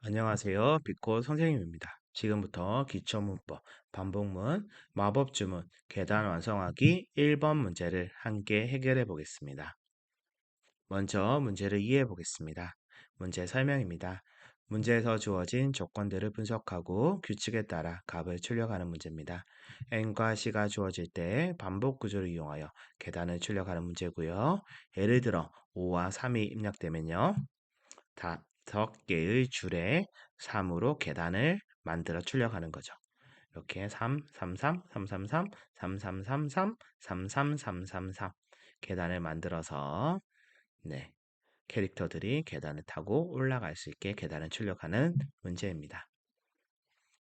안녕하세요. 비코 선생님입니다. 지금부터 기초문법, 반복문, 마법주문, 계단 완성하기 1번 문제를 함께 해결해 보겠습니다. 먼저 문제를 이해해 보겠습니다. 문제 설명입니다. 문제에서 주어진 조건들을 분석하고 규칙에 따라 값을 출력하는 문제입니다. n과 c가 주어질 때 반복 구조를 이용하여 계단을 출력하는 문제고요. 예를 들어 5와 3이 입력되면요. 다섯 개의 줄에 3으로 계단을 만들어 출력하는 거죠. 이렇게 3, 3, 3, 3, 3, 3, 3, 3, 3, 3, 3, 3, 3, 3, 3 계단을 만들어서 네 캐릭터들이 계단을 타고 올라갈 수 있게 계단을 출력하는 문제입니다.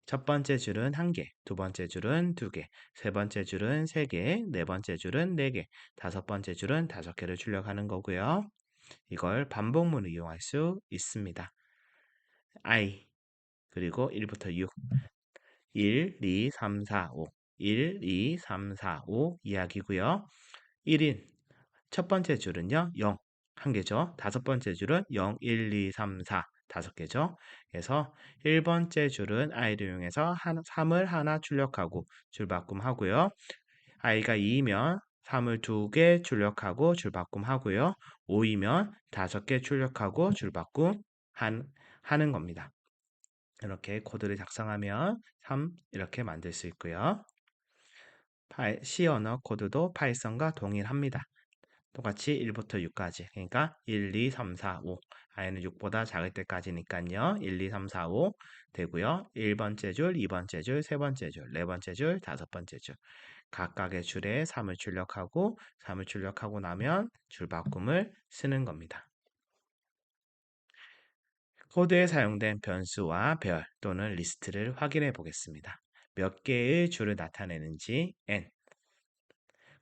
첫 번째 줄은 한 개, 두 번째 줄은 두 개, 세 번째 줄은 세 개, 네 번째 줄은 네 개, 다섯 번째 줄은 다섯 개를 출력하는 거고요. 이걸 반복문을 이용할 수 있습니다. i 그리고 1부터 6 1, 2, 3, 4, 5 1, 2, 3, 4, 5 이야기고요. 1인 첫 번째 줄은요. 0 한 개죠. 다섯 번째 줄은 0, 1, 2, 3, 4 다섯 개죠. 그래서 1번째 줄은 i를 이용해서 3을 하나 출력하고 줄바꿈 하고요. i가 2이면 3을 2개 출력하고 줄바꿈 하고요. 5이면 5개 출력하고 줄바꿈 한, 하는 겁니다. 이렇게 코드를 작성하면 3 이렇게 만들 수 있고요. C 언어 코드도 파이썬과 동일합니다. 똑같이 1부터 6까지. 그러니까 1, 2, 3, 4, 5. i는 6보다 작을 때까지니까요. 1, 2, 3, 4, 5 되고요. 1번째 줄, 2번째 줄, 3번째 줄, 4번째 줄, 5번째 줄. 각각의 줄에 3을 출력하고 3을 출력하고 나면 줄 바꿈을 쓰는 겁니다. 코드에 사용된 변수와 별 또는 리스트를 확인해 보겠습니다. 몇 개의 줄을 나타내는지 n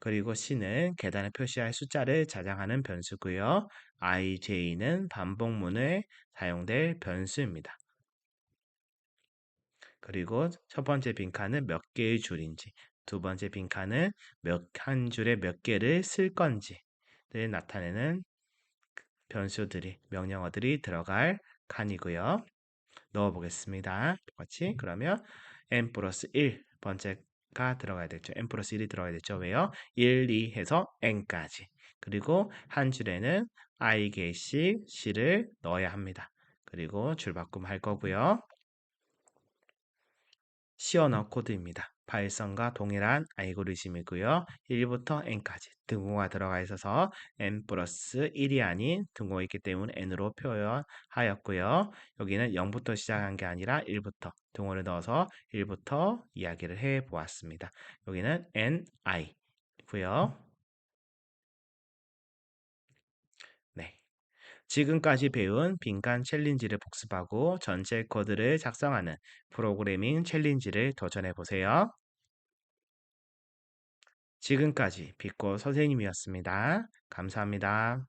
그리고 c는 계단에 표시할 숫자를 저장하는 변수고요. ij는 반복문에 사용될 변수입니다. 그리고 첫 번째 빈칸은 몇 개의 줄인지, 두 번째 빈칸은 몇 한 줄에 몇 개를 쓸 건지를 나타내는 변수들이 명령어들이 들어갈 칸이고요. 넣어 보겠습니다. 똑같이 그러면 n 플러스 1 번째 가 들어가야 되죠. n 플러스 1이 들어가야 되죠. 왜요? 1, 2 해서 n까지. 그리고 한 줄에는 i 개씩 c를 넣어야 합니다. 그리고 줄 바꿈 할 거고요. 언어 코드입니다. 파이썬과 동일한 알고리즘이고요. 1부터 n까지 등호가 들어가 있어서 n 플러스 1이 아닌 등호가 있기 때문에 n으로 표현하였고요. 여기는 0부터 시작한 게 아니라 1부터 등호를 넣어서 1부터 이야기를 해 보았습니다. 여기는 ni고요. 지금까지 배운 빈칸 챌린지를 복습하고 전체 코드를 작성하는 프로그래밍 챌린지를 도전해 보세요. 지금까지 빛고 선생님이었습니다. 감사합니다.